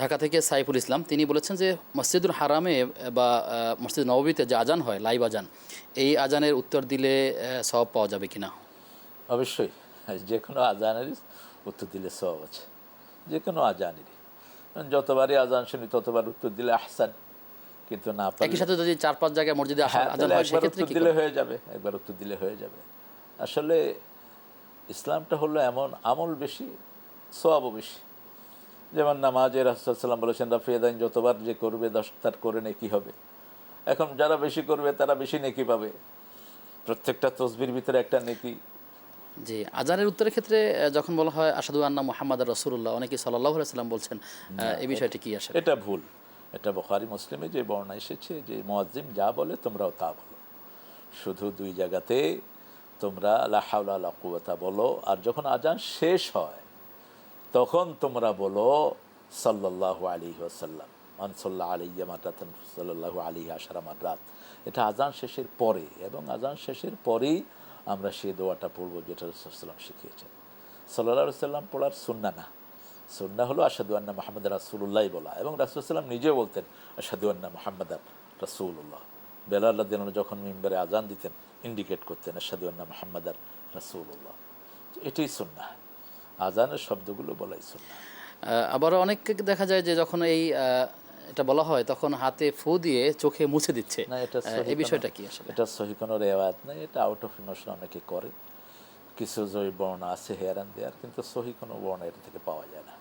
ঢাকা থেকে সাইফুল ইসলাম তিনি বলেছেন যে মসজিদুল হারামে বা মসজিদ নববীতে যে আজান হয় লাইভ আজান এই আজানের উত্তর দিলে সব পাওয়া যাবে কিনা? অবশ্যই যে কোনো আজানেরই উত্তর দিলে সব আছে যে কোনো আজানেরই। যতবারই আজান শুনি ততবার উত্তর দিলে আহসান কিন্তু না একই সাথে যদি চার পাঁচ জায়গায় মসজিদে হ্যাঁ আজান হয় সেক্ষেত্রে দিলে হয়ে যাবে একবার উত্তর দিলে হয়ে যাবে। আসলে ইসলামটা হলো এমন আমল বেশি সোয়াবও বেশি। যেমন নামাজে রাসুলাম বলেছেন রাফিয়াদাইন যতবার যে করবে দশ তার করে নেকি হবে। এখন যারা বেশি করবে তারা বেশি নেকি পাবে। প্রত্যেকটা তসবির ভিতরে একটা নেকি। জি আজানের উত্তরের ক্ষেত্রে যখন বলা হয় আসাদু আন্না মোহাম্মদ রসুল্লাহ অনেকে সাল্লাহ সাল্লাম বলছেন এই বিষয়টি কি আসে এটা ভুল। এটা বখারি মুসলিমে যে বর্ণা এসেছে যে মোয়াজ্জিম যা বলে তোমরাও তা বলো। শুধু দুই জায়গাতে তোমরা কুয়াতা বলো আর যখন আজান শেষ হয় তখন তোমরা বলো সাল্লাহ আলী ওসাল্লাম মানসল্লাহ আলিয়া মারাতান সাল্লাহ আলী আশারা মারাত এটা আজান শেষের পরে এবং আজান শেষের পরেই আমরা সেই দোয়াটা পড়ব যেটা রসুলাম শিখিয়েছেন। সাল্লাহ সাল্লাম পড়ার সুন্না না। সুন্না হলো আসাদু আন্না মাহমদ রাসুল্লাহ বলা এবং রাসুলাম নিজেও বলতেন আসাদু আন্না মাহমদ রাসুল্লাহ বেলাল্লাহ দিন যখন মিম্বারে আজান দিতেন ইন্ডিকেট করতেন আসাদু আন্না মাহমদ রাসুল্লাহ এটাই সুন্না। আজানের শব্দগুলো বলাই সুন্না আবার অনেককে দেখা যায় যে যখন এই এটা বলা হয় তখন হাতে ফু দিয়ে চোখে মুছে দিচ্ছে। না এটা এই বিষয়টা কি আসলে? এটা সহি কোনো রেওয়াজ নাই এটা আউট অফ ইমোশন অনেকে করে। কিছু জৈব বর্ণ আছে হেয়ার অ্যান্ড দেয়ার কিন্তু সহি কোনো বর্ণ এটা থেকে পাওয়া যায় না।